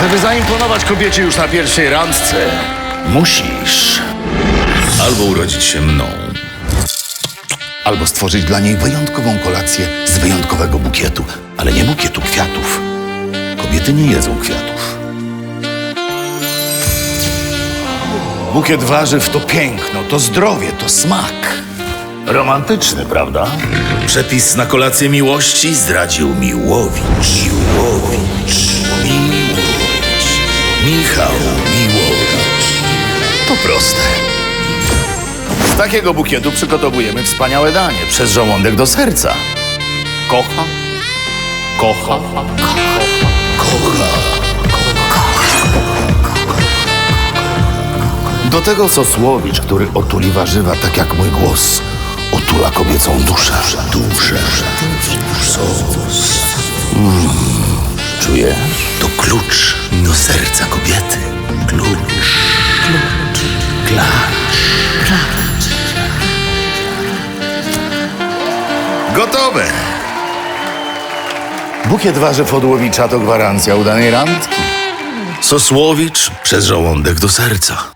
Żeby zaimponować kobiecie już na pierwszej randce, musisz albo urodzić się mną, albo stworzyć dla niej wyjątkową kolację z wyjątkowego bukietu, ale nie bukietu kwiatów. Kobiety nie jedzą kwiatów. Bukiet warzyw to piękno, to zdrowie, to smak. Romantyczny, prawda? Przepis na kolację miłości zdradził Miłowicz. Miłowicz. Miłowicz. Michał Miłowicz. To proste. Z takiego bukietu przygotowujemy wspaniałe danie przez żołądek do serca. Kocha. Kocha. Kocha. Do tego sosłowicz, który otuli warzywa tak jak mój głos. Otula kobiecą duszę. Duszę. Sos. Mm. To klucz do serca Gotowe. Bukiet warzyw od Łowicza to gwarancja udanej randki. Sosłowicz przez żołądek do serca.